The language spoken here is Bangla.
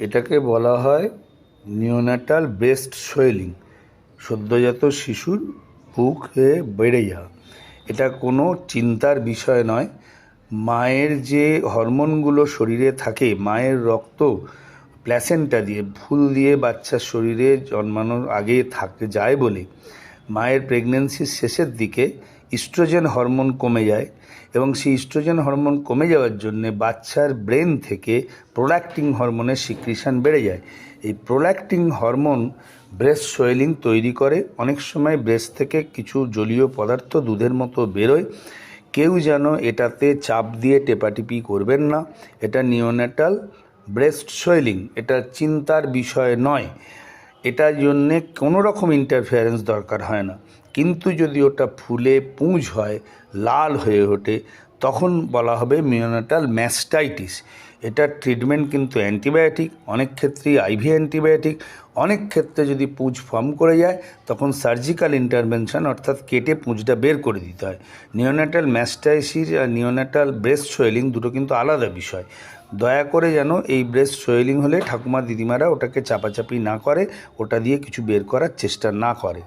এটাকে বলা হয় নিওনাটাল ব্রেস্ট সোয়েলিং, সদ্যজাত শিশুর বুকে বেড়ে যাওয়া এটা কোনো চিন্তার বিষয় নয়। মায়ের যে হরমোনগুলো শরীরে থাকে, মায়ের রক্ত প্ল্যাসেন্টা দিয়ে, ফুল দিয়ে বাচ্চার শরীরে জন্মানোর আগে থাকে, যায় বলে। মায়ের প্রেগনেন্সির শেষের দিকে ইস্ট্রোজেন হরমোন কমে যায় এবং সেই ইস্ট্রোজেন হরমোন কমে যাওয়ার জন্যে বাচ্চার ব্রেন থেকে প্রোল্যাক্টিং হরমোনের সিক্রিশন বেড়ে যায়। এই প্রোল্যাক্টিং হরমোন ব্রেস্ট সোয়েলিং তৈরি করে। অনেক সময় ব্রেস্ট থেকে কিছু জলীয় পদার্থ দুধের মতো বেরোয়। কেউ যেন এটাতে চাপ দিয়ে টেপাটিপি করবেন না। এটা নিওনেটাল ব্রেস্ট সোয়েলিং এটা চিন্তার বিষয় নয়। এটার জন্যে কোনো রকম ইন্টারফিয়ারেন্স দরকার হয় না। কিন্তু যদি ওটা ফুলে পুঁজ হয়, লাল হয়ে ওঠে তখন বলা হবে মিওনাটাল ম্যাস্টাইটিস। এটার ট্রিটমেন্ট কিন্তু অ্যান্টিবায়োটিক অনেক ক্ষেত্রেই আইভি অ্যান্টিবায়োটিক অনেক ক্ষেত্রে যদি পুঁজ ফর্ম করে যায়, তখন সার্জিক্যাল ইন্টারভেনশন অর্থাৎ কেটে পুঁজটা বের করে দিতে হয়। নিওনাটাল ম্যাস্টাইসিস আর নিওনাটাল ব্রেস্ট সোয়েলিং দুটো কিন্তু আলাদা বিষয়। দয়া করে যেন এই ব্রেস্ট সোয়েলিং হলে ঠাকুমা দিদিমারা ওটাকে চাপাচাপি না করে, ওটা দিয়ে কিছু বের করার চেষ্টা না করে।